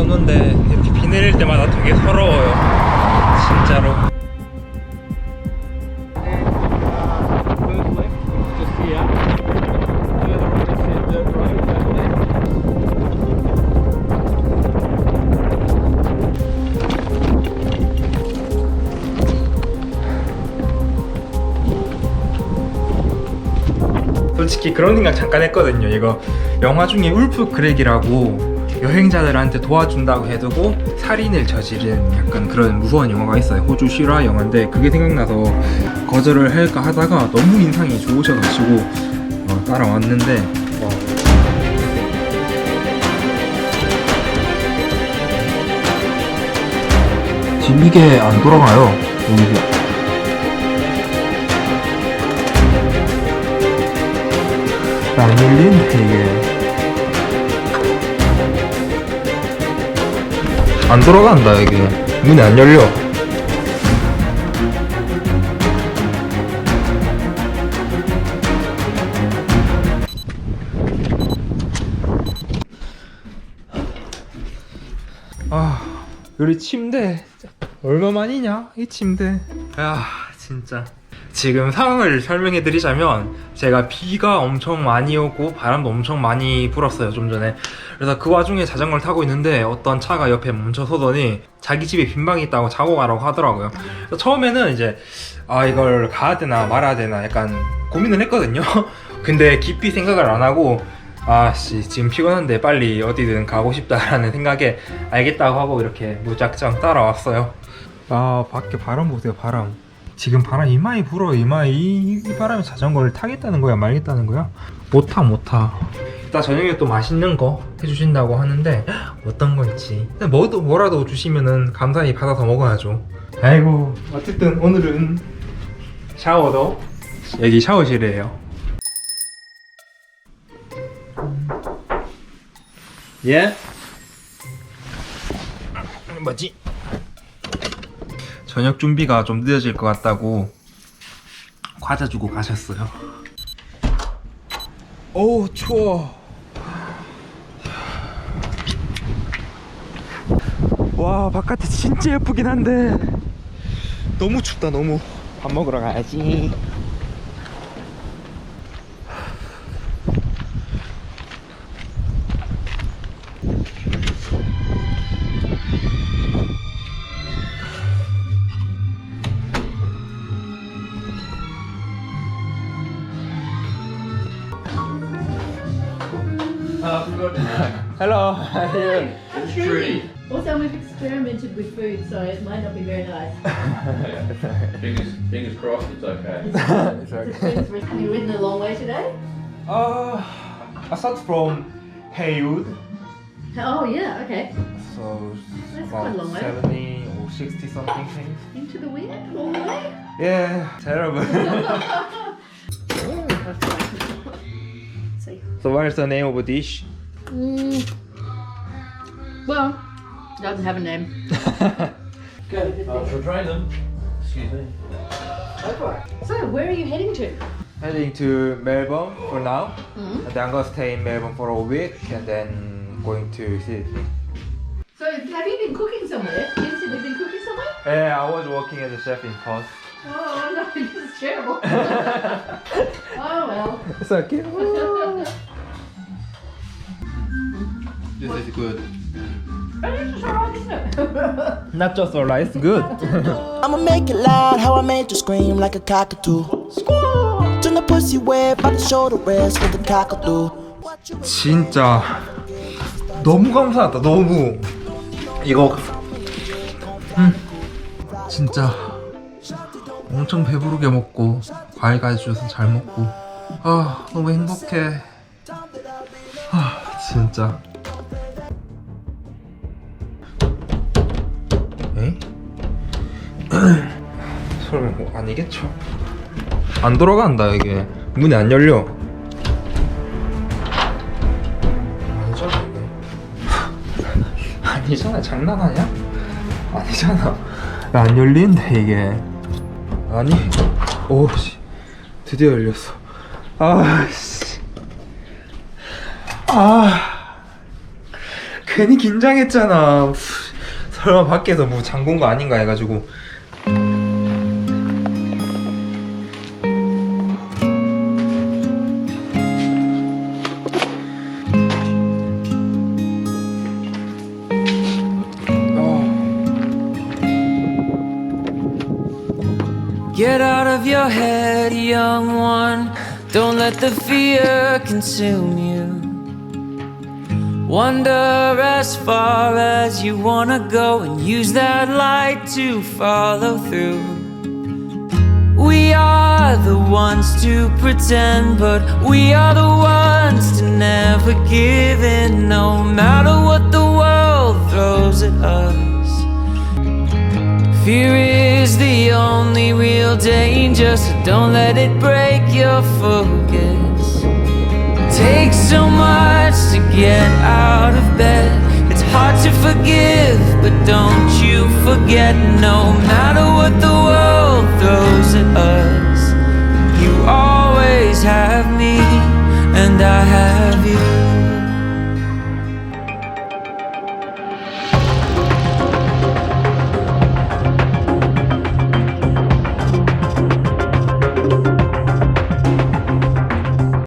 나 상관없는데 이렇게 비 내릴 때마다 되게 서러워요 진짜로 솔직히 그런 생각 잠깐 했거든요. 이거 영화 중에 울프 그렉이라고 여행자들한테 도와준다고 해두고 살인을 저지른 약간 그런 무서운 영화가 있어요. 호주 실화 영화인데 그게 생각나서 거절을 할까 하다가 너무 인상이 좋으셔가지고 어, 따라왔는데 이게 안 돌아가요. 이게. 안 열리네 이게 안 돌아간다 이게. 문이 안 열려. 아 우리 침대. 얼마만이냐 이 침대? 야 진짜. 지금 상황을 설명해 드리자면 제가 비가 엄청 많이 오고 바람도 엄청 많이 불었어요 좀 전에 그래서 그 와중에 자전거를 타고 있는데 어떤 차가 옆에 멈춰 서더니 자기 집에 빈방이 있다고 자고 가라고 하더라고요. 그래서 처음에는 이제 아 이걸 가야 되나 말아야 되나 약간 고민을 했거든요. 근데 깊이 생각을 안 하고 아씨 지금 피곤한데 빨리 어디든 가고 싶다라는 생각에 알겠다고 하고 이렇게 무작정 따라왔어요. 아 밖에 바람 보세요 바람. 지금 바람 이마에 불어 이마에 이, 이 바람에 자전거를 타겠다는 거야 말겠다는 거야? 못타 못타 이따 저녁에 또 맛있는 거 해주신다고 하는데 어떤 거 있지? 뭐도 뭐라도 주시면은 감사히 받아서 먹어야죠. 아이고 어쨌든 오늘은 샤워도 여기 샤워실이에요. 예? 뭐지? 저녁 준비가 좀 늦어질 것 같다고 과자 주고 가셨어요. 오 추워. 와 바깥에 진짜 예쁘긴 한데 너무 춥다 너무. 밥 먹으러 가야지. Hello. Trudy. Also, we've experimented with food, so it might not be very nice. fingers, fingers crossed it's okay. It's a friend's recipe. Have you ridden a long way today? Uh, I start from Haywood, Oh, yeah, okay. so That's quite a long way. 70 or 60 something things. Into the wind all the way? Yeah, terrible. See. so what is the name of the dish? Mm. Well, doesn't have a name. Good. I shall train them. Excuse me. So, where are you heading to? Heading to Melbourne for now, Mhm. and then I'm gonna stay in Melbourne for a week, and then going to Sydney. So, have you been cooking somewhere? You said you've been cooking somewhere? Yeah, I was working as a chef in Perth. Oh, no, this is terrible. oh, well. It's okay. This is good. Not just alright, it's good. I'ma make it loud, how I made you scream like a cockatoo. Turn the pussy wet by the shoulder rest with the cockatoo. 진짜 너무 감사하다 너무 이거 음 진짜 엄청 배부르게 먹고 과일까지 주셔서 잘 먹고 아 너무 행복해 아 진짜 설마 뭐 아니겠죠? 안 돌아간다 이게. 문이 안 열려. 아니잖아 장난하냐? 아니잖아. 왜안 열리는데 이게. 아니. 오씨. 드디어 열렸어. 아씨. 아. 괜히 긴장했잖아. 후, 설마 밖에서 뭐 잠근 거 아닌가 해가지고. Get out of your head, young one. Don't let the fear consume you. Wander as far as you wanna go and use that light to follow through. We are the ones to pretend, but we are the ones to never give in, no matter what the world throws at us. Fear only real danger, so don't let it break your focus. Takes so much to get out of bed. It's hard to forgive, but don't you forget no matter what the world throws at us, you always have me, and I have you.